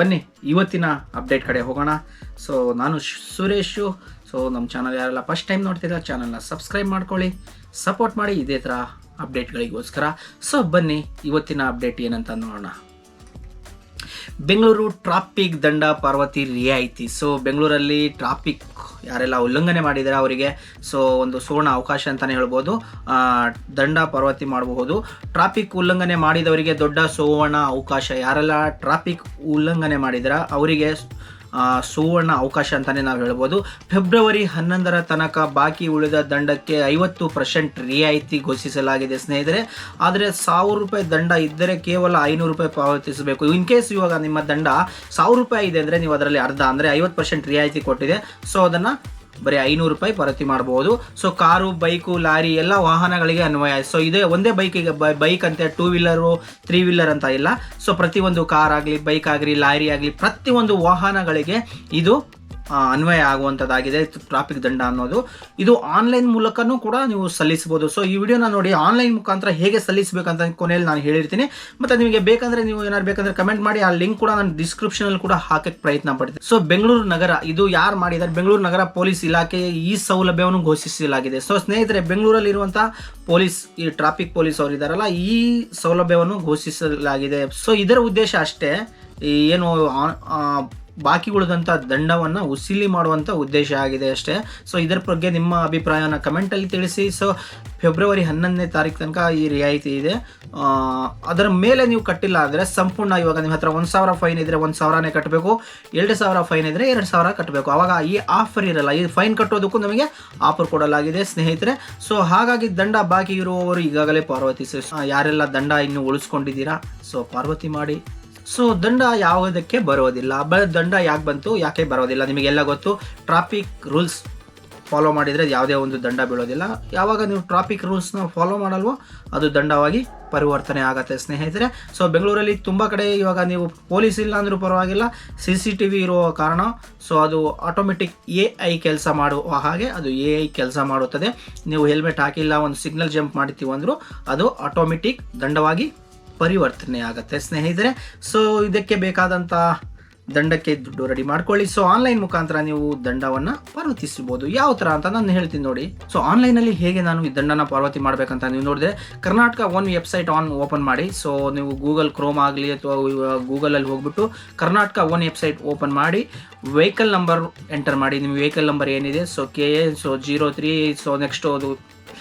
ಬನ್ನಿ, ಇವತ್ತಿನ ಅಪ್ಡೇಟ್ ಕಡೆ ಹೋಗೋಣ. ಸೊ ನಾನು ಸುರೇಶು. ಸೊ ನಮ್ಮ ಚಾನಲ್ ಯಾರೆಲ್ಲ ಫಸ್ಟ್ ಟೈಮ್ ನೋಡ್ತಿದ್ರೆ, ಚಾನಲ್ನ ಸಬ್ಸ್ಕ್ರೈಬ್ ಮಾಡ್ಕೊಳ್ಳಿ. ಸಪೋರ್ಟ್ ಮಾಡಿ ಇದೇ ಥರ ಅಪ್ಡೇಟ್ಗಳಿಗೋಸ್ಕರ. ಸೊ ಬನ್ನಿ, ಇವತ್ತಿನ ಅಪ್ಡೇಟ್ ಏನಂತ ನೋಡೋಣ. ಬೆಂಗಳೂರು ಟ್ರಾಫಿಕ್ ದಂಡ ಪಾರ್ವತಿ ರಿಯಾಯಿತಿ. ಸೊ ಬೆಂಗಳೂರಲ್ಲಿ ಟ್ರಾಫಿಕ್ ಯಾರೆಲ್ಲ ಉಲ್ಲಂಘನೆ ಮಾಡಿದ್ದಾರೆ ಅವರಿಗೆ ಸೊ ಒಂದು ಸುವರ್ಣ ಅವಕಾಶ ಅಂತಲೇ ಹೇಳ್ಬೋದು. ದಂಡ ಪಾರ್ವತಿ ಮಾಡಬಹುದು. ಟ್ರಾಫಿಕ್ ಉಲ್ಲಂಘನೆ ಮಾಡಿದವರಿಗೆ ದೊಡ್ಡ ಸುವರ್ಣ ಅವಕಾಶ. ಯಾರೆಲ್ಲ ಟ್ರಾಫಿಕ್ ಉಲ್ಲಂಘನೆ ಮಾಡಿದ್ರ, ಅವರಿಗೆ ಸುವರ್ಣ ಅವಕಾಶ ಅಂತಲೇ ನಾವು ಹೇಳ್ಬೋದು. ಫೆಬ್ರವರಿ ಹನ್ನೊಂದರ ತನಕ ಬಾಕಿ ಉಳಿದ ದಂಡಕ್ಕೆ ಐವತ್ತು ಪರ್ಸೆಂಟ್ ರಿಯಾಯಿತಿ ಘೋಷಿಸಲಾಗಿದೆ ಸ್ನೇಹಿತರೆ. ಆದರೆ ಸಾವಿರ ರೂಪಾಯಿ ದಂಡ ಇದ್ದರೆ ಕೇವಲ ಐನೂರು ರೂಪಾಯಿ ಪಾವತಿಸಬೇಕು. ಇನ್ ಕೇಸ್ ಇವಾಗ ನಿಮ್ಮ ದಂಡ ಸಾವಿರ ರೂಪಾಯಿ ಇದೆ ಅಂದರೆ ನೀವು ಅದರಲ್ಲಿ ಅರ್ಧ, ಅಂದರೆ ಐವತ್ತು ಪರ್ಸೆಂಟ್ ರಿಯಾಯಿತಿ ಕೊಟ್ಟಿದೆ. ಸೊ ಅದನ್ನು ಬರೀ ಐನೂರು ರೂಪಾಯಿ ಪಾವತಿ ಮಾಡಬಹುದು ಸೊ ಕಾರು, ಬೈಕು, ಲಾರಿ ಎಲ್ಲ ವಾಹನಗಳಿಗೆ ಅನ್ವಯ. ಸೊ ಇದೇ ಒಂದೇ ಬೈಕಿಗೆ ಬೈಕ್ ಅಂತೆ ಟೂ ವೀಲರು ತ್ರೀ ವೀಲರ್ ಅಂತ ಇಲ್ಲ. ಸೊ ಪ್ರತಿಯೊಂದು ಕಾರ್ ಆಗಲಿ ಬೈಕ್ ಆಗಲಿ, ಲಾರಿ ಆಗಲಿ, ಪ್ರತಿಯೊಂದು ವಾಹನಗಳಿಗೆ ಇದು ಅನ್ವಯ ಆಗುವಂಥದ್ದಾಗಿದೆ ಟ್ರಾಫಿಕ್ ದಂಡ ಅನ್ನೋದು. ಇದು ಆನ್ಲೈನ್ ಮೂಲಕನೂ ಕೂಡ ನೀವು ಸಲ್ಲಿಸಬಹುದು. ಸೊ ಈ ವಿಡಿಯೋನ ನೋಡಿ ಆನ್ಲೈನ್ ಮುಖಾಂತರ ಹೇಗೆ ಸಲ್ಲಿಸಬೇಕಂತ ಕೊನೆಯಲ್ಲಿ ನಾನು ಹೇಳಿರ್ತೀನಿ. ಮತ್ತು ನಿಮಗೆ ಬೇಕಂದ್ರೆ ನೀವು ಏನಾದ್ರು ಬೇಕಂದ್ರೆ ಕಮೆಂಟ್ ಮಾಡಿ. ಆ ಲಿಂಕ್ ಕೂಡ ನಾನು ಡಿಸ್ಕ್ರಿಪ್ಷನಲ್ಲಿ ಕೂಡ ಹಾಕಕ್ಕೆ ಪ್ರಯತ್ನ ಪಡ್ತೀನಿ. ಸೊ ಬೆಂಗಳೂರು ನಗರ, ಇದು ಯಾರು ಮಾಡಿದ್ದಾರೆ? ಬೆಂಗಳೂರು ನಗರ ಪೊಲೀಸ್ ಇಲಾಖೆ ಈ ಸೌಲಭ್ಯವನ್ನು ಘೋಷಿಸಲಾಗಿದೆ. ಸೊ ಸ್ನೇಹಿತರೆ ಬೆಂಗಳೂರಲ್ಲಿ ಇರುವಂಥ ಪೊಲೀಸ್ ಈ ಟ್ರಾಫಿಕ್ ಪೊಲೀಸ್ ಅವರು ಇದ್ದಾರಲ್ಲ ಈ ಸೌಲಭ್ಯವನ್ನು ಘೋಷಿಸಲಾಗಿದೆ. ಸೊ ಇದರ ಉದ್ದೇಶ ಅಷ್ಟೇ. ಏನು ಬಾಕಿ ಉಳಿದಂಥ ದಂಡವನ್ನು ಉಸಿಲಿ ಮಾಡುವಂಥ ಉದ್ದೇಶ ಆಗಿದೆ ಅಷ್ಟೇ. ಸೊ ಇದರ ಬಗ್ಗೆ ನಿಮ್ಮ ಅಭಿಪ್ರಾಯನ ಕಮೆಂಟಲ್ಲಿ ತಿಳಿಸಿ. ಸೊ ಫೆಬ್ರವರಿ ಹನ್ನೊಂದನೇ ತಾರೀಕು ತನಕ ಈ ರಿಯಾಯಿತಿ ಇದೆ. ಅದರ ಮೇಲೆ ನೀವು ಕಟ್ಟಿಲ್ಲ ಅಂದರೆ ಸಂಪೂರ್ಣ ಇವಾಗ ನಿಮ್ಮ ಹತ್ರ ಒಂದು ಸಾವಿರ ಫೈನ್ ಇದ್ದರೆ ಒಂದು ಸಾವಿರನೇ ಕಟ್ಟಬೇಕು ಎರಡು ಸಾವಿರ ಫೈನ್ ಇದ್ದರೆ ಎರಡು ಸಾವಿರ ಕಟ್ಟಬೇಕು ಆವಾಗ ಈ ಆಫರ್ ಇರಲ್ಲ. ಈ ಫೈನ್ ಕಟ್ಟೋದಕ್ಕೂ ನಮಗೆ ಆಫರ್ ಕೊಡಲಾಗಿದೆ ಸ್ನೇಹಿತರೆ. ಸೊ ಹಾಗಾಗಿ ದಂಡ ಬಾಕಿ ಇರುವವರು ಈಗಾಗಲೇ ಪಾರ್ವತಿ ಯಾರೆಲ್ಲ ದಂಡ ಇನ್ನು ಉಳಿಸ್ಕೊಂಡಿದ್ದೀರಾ? ಸೊ ಪಾರ್ವತಿ ಮಾಡಿ. ಸೊ ದಂಡ ಯಾವುದಕ್ಕೆ ಬರೋದಿಲ್ಲ. ಬ, ದಂಡ ಯಾಕೆ ಬಂತು, ಯಾಕೆ ಬರೋದಿಲ್ಲ? ನಿಮಗೆಲ್ಲ ಗೊತ್ತು ಟ್ರಾಫಿಕ್ ರೂಲ್ಸ್ ಫಾಲೋ ಮಾಡಿದರೆ ಯಾವುದೇ ಒಂದು ದಂಡ ಬೀಳೋದಿಲ್ಲ. ಯಾವಾಗ ನೀವು ಟ್ರಾಫಿಕ್ ರೂಲ್ಸ್ನ ಫಾಲೋ ಮಾಡಲ್ವೋ, ಅದು ದಂಡವಾಗಿ ಪರಿವರ್ತನೆ ಆಗುತ್ತೆ ಸ್ನೇಹಿತರೆ. ಸೊ ಬೆಂಗಳೂರಲ್ಲಿ ತುಂಬ ಕಡೆ ಇವಾಗ ನೀವು ಪೊಲೀಸ್ ಇಲ್ಲ ಅಂದರೂ ಪರವಾಗಿಲ್ಲ ಸಿ ಸಿ ಟಿ ವಿ ಇರುವ ಕಾರಣ ಸೊ ಅದು ಆಟೋಮೆಟಿಕ್ ಎ ಐ ಕೆಲಸ ಮಾಡುವ ಹಾಗೆ ಅದು ಎ ಐ ಕೆಲಸ ಮಾಡುತ್ತದೆ. ನೀವು ಹೆಲ್ಮೆಟ್ ಹಾಕಿಲ್ಲ, ಒಂದು ಸಿಗ್ನಲ್ ಜಂಪ್ ಮಾಡ್ತೀವಿ ಅಂದರೂ ಅದು ಆಟೋಮೆಟಿಕ್ ದಂಡವಾಗಿ ಪರಿವರ್ತನೆ ಆಗುತ್ತೆ ಸ್ನೇಹಿತರೆ. ಸೊ ಇದಕ್ಕೆ ಬೇಕಾದಂಥ ದಂಡಕ್ಕೆ ದುಡ್ಡು ರೆಡಿ ಮಾಡ್ಕೊಳ್ಳಿ. ಸೊ ಆನ್ಲೈನ್ ಮುಖಾಂತರ ನೀವು ದಂಡವನ್ನು ಪಾವತಿಸಬಹುದು ಯಾವ ಥರ ಅಂತ ನಾನು ಹೇಳ್ತೀನಿ ನೋಡಿ. ಸೊ ಆನ್ಲೈನಲ್ಲಿ ಹೇಗೆ ನಾನು ಈ ದಂಡನ ಪಾವತಿ ಮಾಡಬೇಕಂತ ನೀವು ನೋಡಿದ್ರೆ, Karnataka one website on open ಮಾಡಿ. ಸೊ ನೀವು ಗೂಗಲ್ ಕ್ರೋಮ್ ಆಗಲಿ ಅಥವಾ ಗೂಗಲಲ್ಲಿ ಹೋಗ್ಬಿಟ್ಟು ಕರ್ನಾಟಕ ಒನ್ ವೆಬ್ಸೈಟ್ ಓಪನ್ ಮಾಡಿ ವೆಹಿಕಲ್ ನಂಬರ್ ಎಂಟರ್ ಮಾಡಿ. ನಿಮ್ಮ ವೆಹಿಕಲ್ ನಂಬರ್ ಏನಿದೆ? So K A so zero three so next ಅದು